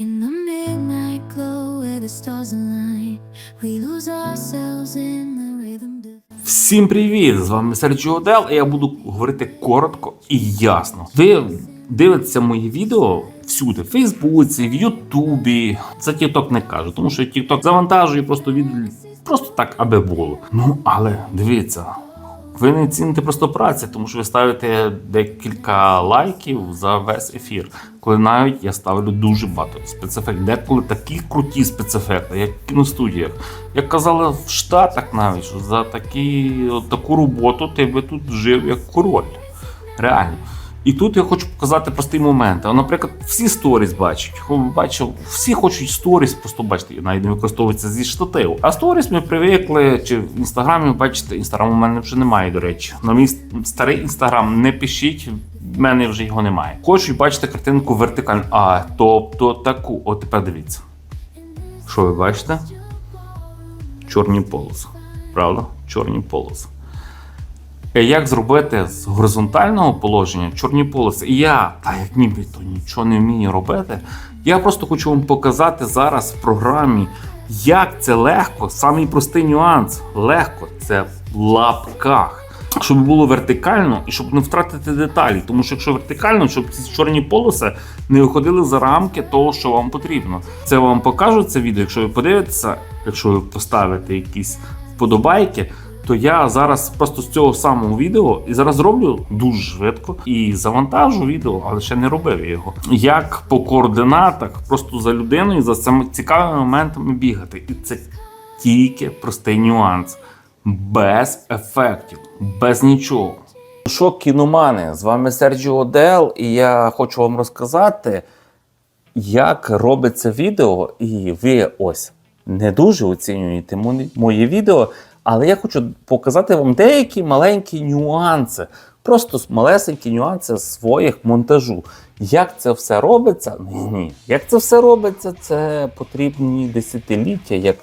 In the midnight glow where the stars align, we lose ourselves in the rhythm. Всім привіт! З вами Серджіо Дел, і я буду говорити коротко і ясно. Ви дивитеся мої відео всюди: в Фейсбуці, в Ютубі. За Тікток не кажу, тому що Тікток завантажує просто від просто так, аби було. Ну але дивіться. Ви не ціните просто праці, тому що ви ставите декілька лайків за весь ефір. Коли навіть я ставлю дуже багато спецефектів. Деколи такі круті спецефекти, як в кіностудіях. Як казали в Штатах навіть, що за такі, таку роботу ти би тут жив як король. Реально. І тут я хочу показати простий момент. Наприклад, всі сторіс бачать. Бачив, всі хочуть сторіс, просто бачите, навіть не використовується зі штативу. А сторіс ми привикли, чи в інстаграмі, бачите, інстаграм у мене вже немає, до речі. На мій старий інстаграм не пишіть, в мене вже його немає. Хочуть бачити картинку вертикально. А, тобто таку. От тепер дивіться. Що ви бачите? Чорні полоси. Правда? Чорні полоси. Е, Як зробити з горизонтального положення чорні полоси? І я, та як нібито нічого не вмію робити, я просто хочу вам показати зараз в програмі, як це легко, самий простий нюанс. Легко це в лапках. Щоб було вертикально і щоб не втратити деталі. Тому що якщо вертикально, щоб ці чорні полоси не виходили за рамки того, що вам потрібно. Це вам покажу це відео. Якщо ви подивитеся, якщо ви поставите якісь вподобайки, то я зараз просто з цього самого відео і зараз роблю дуже швидко і завантажу відео, але ще не робив його. Як по координатах, просто за людиною, за цими цікавими моментами бігати. І це тільки простий нюанс. Без ефектів, без нічого. Що, кіномани, з вами Серджіо Дел, і я хочу вам розказати, як робиться відео, і ви ось не дуже оцінюєте мої- відео, але я хочу показати вам деякі маленькі нюанси, просто малесенькі нюанси своїх монтажу. Як це все робиться? Ні. Як це все робиться, це потрібні десятиліття, як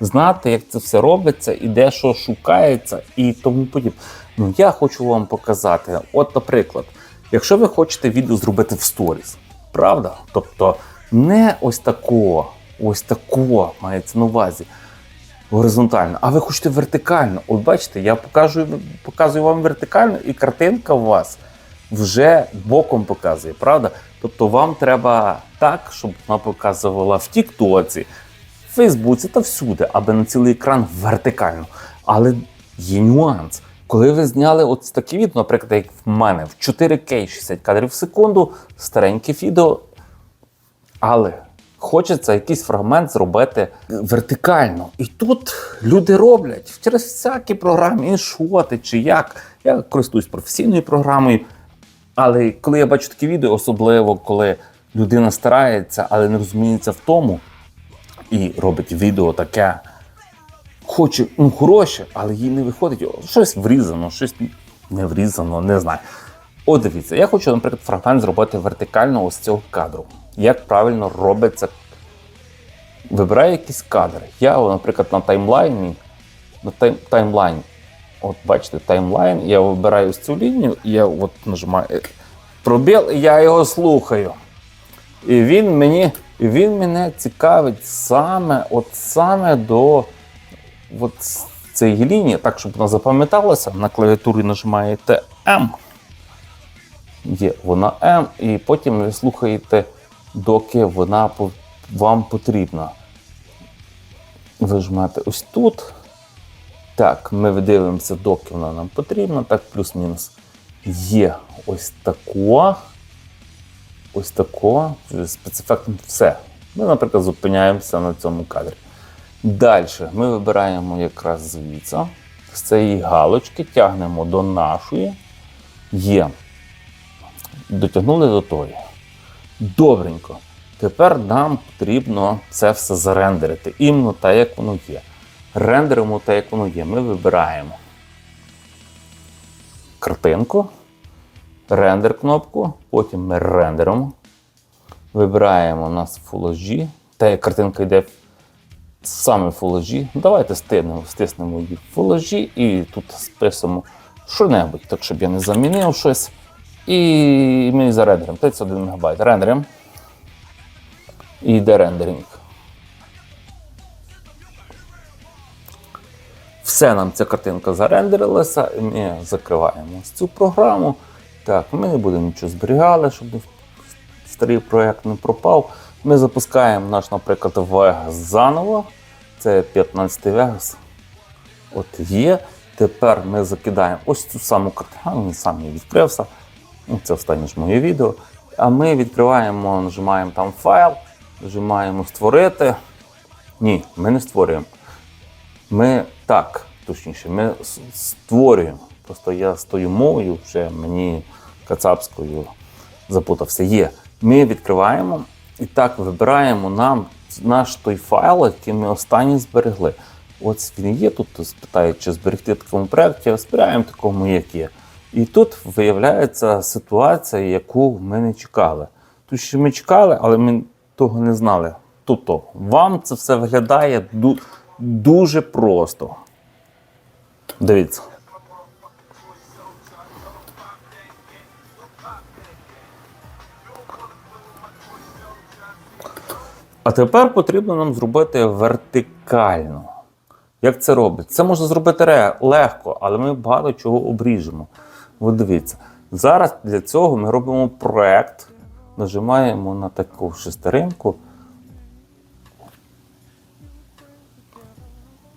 знати, як це все робиться, і де що шукається, і тому подібне. Ну, я хочу вам показати. От, наприклад, якщо ви хочете відео зробити в сторіс, правда? Тобто не ось такого, ось такого мається на увазі горизонтально, а ви хочете вертикально. От бачите, я покажу, показую вам вертикально, і картинка у вас вже боком показує, правда? Тобто вам треба так, щоб вона показувала в Тіктоці, в Фейсбуці та всюди, аби на цілий екран вертикально. Але є нюанс. Коли ви зняли от таке відео, наприклад, як в мене, в 4К 60 кадрів в секунду, стареньке відео, але хочеться якийсь фрагмент зробити вертикально. І тут люди роблять через всякі програми, іншоти чи як. Я користуюсь професійною програмою. Але коли я бачу такі відео, особливо коли людина старається, але не розуміється в тому, і робить відео таке, хоче ну, хороше, але їй не виходить. Щось врізано, щось не врізано, не знаю. От дивіться, я хочу, наприклад, фрагмент зробити вертикально ось цього кадру. Як правильно робиться. Вибираю якийсь кадр. Я, наприклад, на таймлайні, на тайм, таймлайн, от бачите, таймлайн, я вибираю ось цю лінію, і я от нажимаю е, пробіл, і я його слухаю. І він мені, він мене цікавить саме, от саме до от цієї лінії, так, щоб вона запам'яталася, на клавіатурі нажимаєте М. Є вона М, і потім ви слухаєте, доки вона вам потрібна. Ви жмете ось тут. Так, ми дивимося, доки вона нам потрібна. Так, плюс-мінус. Є ось тако. Ось тако. Спецефектом все. Ми, наприклад, зупиняємося на цьому кадрі. Далі ми вибираємо якраз звідси. З цієї галочки тягнемо до нашої. Є. Дотягнули до тої. Добренько. Тепер нам потрібно це все зарендерити. Іменно так, як воно є. Рендеримо так, як воно є. Ми вибираємо картинку, рендер кнопку, потім ми рендеримо. Вибираємо у нас HD. Та як картинка йде саме Full HD. Давайте стиснемо, стиснемо її в HD і тут списуємо що-небудь, так щоб я не замінив щось. І ми зарендеримо 31 МБ. Рендеримо. І йде рендеринг. Все нам ця картинка зарендерилася, ми закриваємо ось цю програму. Так, ми не будемо нічого зберігати, щоб старий проєкт не пропав. Ми запускаємо наш, наприклад, Vegas заново. Це 15 Vegas. От є. Тепер ми закидаємо ось цю саму картинку. Він сам її відкрився. Ну, це останнє ж моє відео. А ми відкриваємо, нажимаємо там файл, нажимаємо створити. Ні, ми не створюємо. Ми так, точніше, ми створюємо. Просто я з тою мовою вже мені кацапською запутався. Є. Ми відкриваємо і так вибираємо нам наш той файл, який ми останній зберегли. От він є тут, спитають, чи зберегти такому проєкті, збираємо такому, як є. І тут виявляється ситуація, яку ми не чекали. Тут що ми чекали, але ми того не знали. Тобто, вам це все виглядає ду- дуже просто. Дивіться. А тепер потрібно нам зробити вертикально. Як це робить? Це можна зробити легко, але ми багато чого обріжемо. От дивіться. Зараз для цього ми робимо проект, нажимаємо на таку шестеринку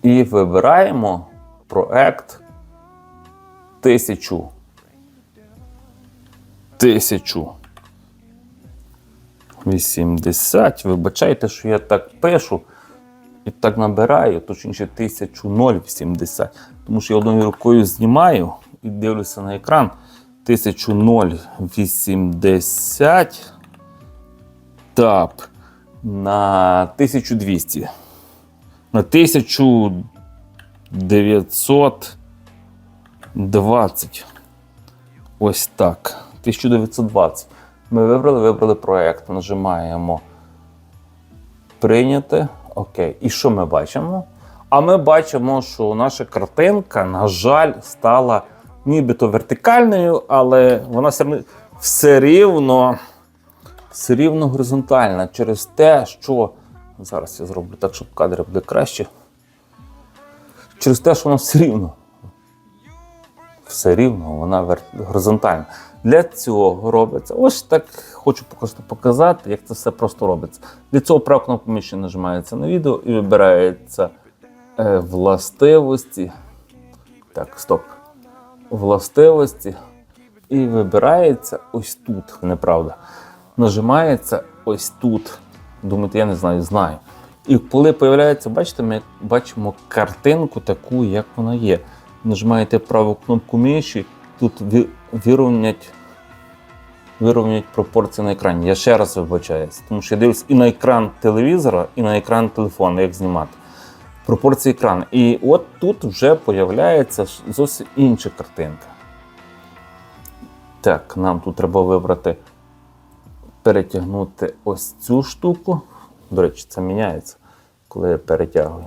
і вибираємо проект тисячу. Тисячу. 80. Вибачайте, що я так пишу і так набираю, точніше 1080. Тому що я одною рукою знімаю і дивлюся на екран. 1080 тап на 1200. На 1920. Ось так. 1920. Ми вибрали, вибрали проєкт. Нажимаємо прийняти. Окей. І що ми бачимо? А ми бачимо, що наша картинка, на жаль, стала нібито вертикальною, але вона все рівно- все рівно, горизонтальна через те, що зараз я зроблю так, щоб кадри буде краще. Через те, що вона все рівно все рівно вона горизонтальна. Для цього робиться. Ось так хочу показати, як це все просто робиться. Для цього права кнопка миші нажимається на відео і вибирається е, властивості. Так, стоп. Властивості. І вибирається ось тут. Неправда. Нажимається ось тут. Думаєте, я не знаю, знаю. І коли появляється, бачите, ми бачимо картинку таку, як вона є. Нажимаєте праву кнопку миші, тут вирівнять, вирівнять пропорції на екрані. Я ще раз вибачаюся, тому що я дивлюсь і на екран телевізора, і на екран телефону, як знімати. Пропорції екрану. І от тут вже появляється зовсім інша картинка. Так, нам тут треба вибрати, перетягнути ось цю штуку. До речі, це міняється, коли я перетягую.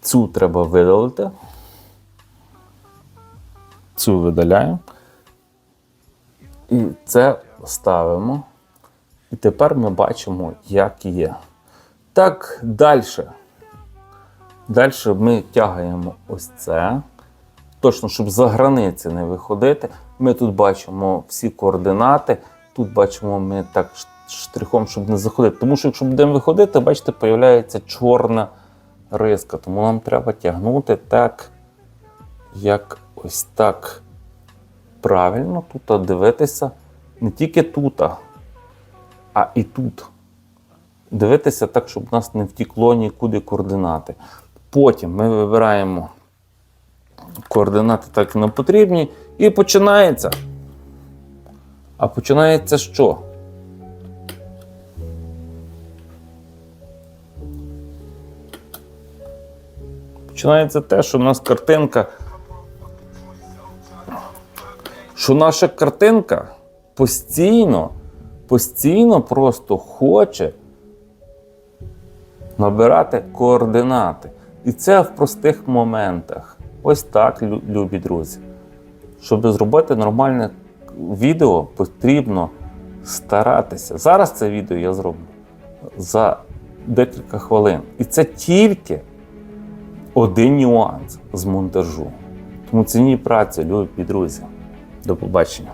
Цю треба видалити. Цю видаляємо. І це ставимо. І тепер ми бачимо, як є. Так, далі. Далі ми тягаємо ось це. Точно, щоб за границі не виходити. Ми тут бачимо всі координати. Тут бачимо ми так штрихом, щоб не заходити. Тому що якщо будемо виходити, бачите, появляється чорна риска. Тому нам треба тягнути так, як ось так. Правильно, тут дивитися не тільки тут, а і тут. Дивитися так, щоб у нас не втікло нікуди координати. Потім ми вибираємо координати так як нам потрібні, і починається. А починається що? Починається те, що у нас картинка. Що наша картинка постійно, постійно просто хоче набирати координати. І це в простих моментах. Ось так, любі друзі. Щоб зробити нормальне відео, потрібно старатися. Зараз це відео я зроблю за декілька хвилин. І це тільки один нюанс з монтажу. Тому цінні праці, любі друзі. До побачення.